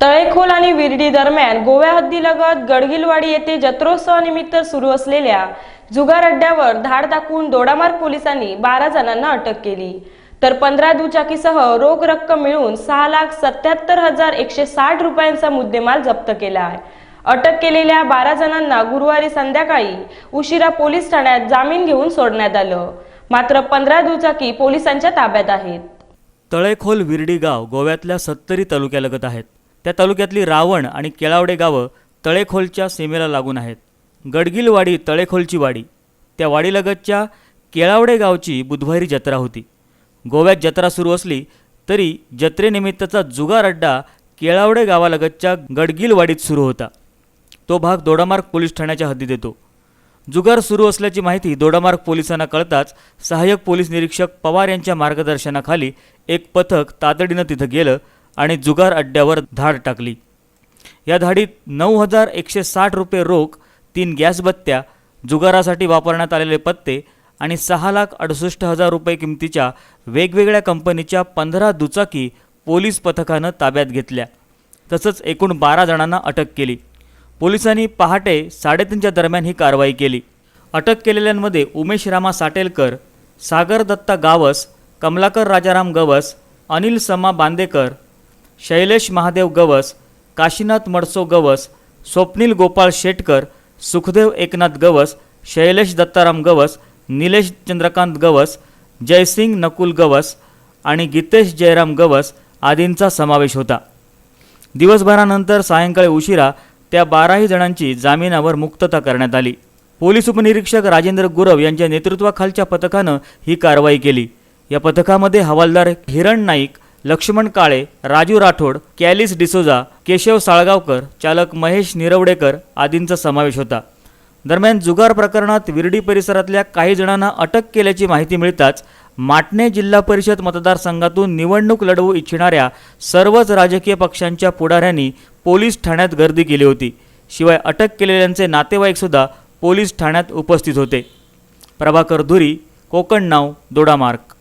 तळेखोल आणि विर्डी दरम्यान गोव्या हद्दीलगत गडगिलवाडी येथे जत्रोत्सवानिमित्त सुरू असलेल्या जुगार अड्ड्यावर धाड दाखवून दोडामार्ग पोलिसांनी बारा जणांना अटक केली. तर पंधरा दुचाकीसह रोख रक्कम मिळून सहा लाख सत्याहत्तर हजार एकशे साठ रुपयांचा मुद्देमाल जप्त केला आहे अटक केलेल्या बारा जणांना गुरुवारी संध्याकाळी उशिरा पोलीस ठाण्यात जामीन घेऊन सोडण्यात आलं. मात्र पंधरा दुचाकी पोलिसांच्या ताब्यात आहेत. तळेखोल विर्डी गाव गोव्यातल्या सत्तरी तालुक्यालगत आहेत. त्या तालुक्यातली रावण आणि केळावडे गावं तळेखोलच्या सीमेला लागून आहेत. गडगिलवाडी तळेखोलची वाडी. त्या वाडीलगतच्या केळावडे गावची बुधवारी जत्रा होती. गोव्यात जत्रा सुरू असली तरी जत्रेनिमित्तचा जुगार अड्डा केळावडे गावालगतच्या गडगिलवाडीत सुरू होता. तो भाग दोडामार्ग पोलीस ठाण्याच्या हद्दीत येतो. जुगार सुरू असल्याची माहिती दोडामार्ग पोलिसांना कळताच सहाय्यक पोलीस निरीक्षक पवार यांच्या मार्गदर्शनाखाली एक पथक तातडीनं तिथं गेलं आणि जुगार अड्ड्यावर धाड टाकली. या धाडीत नऊ हजार एकशे साठ रुपये रोख तीन गॅसबत्त्या जुगारासाठी वापरण्यात आलेले पत्ते आणि सहा लाख अडुसष्ट हजार रुपये किमतीच्या वेगवेगळ्या कंपनीच्या पंधरा दुचाकी पोलीस पथकानं ताब्यात घेतल्या. तसंच एकूण बारा जणांना अटक केली. पोलिसांनी पहाटे साडेतीनच्या दरम्यान ही कारवाई केली. अटक केलेल्यांमध्ये उमेश रामा साटेलकर सागर दत्ता गावस कमलाकर राजाराम गवस अनिल समा बांदेकर शैलेश महादेव गवस काशीनाथ मडसो गवस स्वप्नील गोपाळ शेटकर सुखदेव एकनाथ गवस शैलेश दत्ताराम गवस निलेश चंद्रकांत गवस जयसिंग नकुल गवस आणि गीतेश जयराम गवस आदींचा समावेश होता. दिवसभरानंतर सायंकाळी उशिरा त्या बाराही जणांची जामिनावर मुक्तता करण्यात आली. पोलीस उपनिरीक्षक राजेंद्र गुरव यांच्या नेतृत्वाखालच्या पथकानं ही कारवाई केली. या पथकामध्ये हवालदार हिरण नाईक लक्ष्मण काळे राजू राठोड कॅलिस डिसोजा केशव साळगावकर चालक महेश निरवडेकर आदींचा समावेश होता. दरम्यान जुगार प्रकरणात विर्डी परिसरातल्या काही जणांना अटक केल्याची माहिती मिळताच माटणे जिल्हा परिषद मतदारसंघातून निवडणूक लढवू इच्छिणाऱ्या सर्वच राजकीय पक्षांच्या पुढाऱ्यांनी पोलीस ठाण्यात गर्दी केली होती. शिवाय अटक केलेल्यांचे नातेवाईकसुद्धा पोलीस ठाण्यात उपस्थित होते. प्रभाकर धुरी कोकण नाव दोडामार्ग.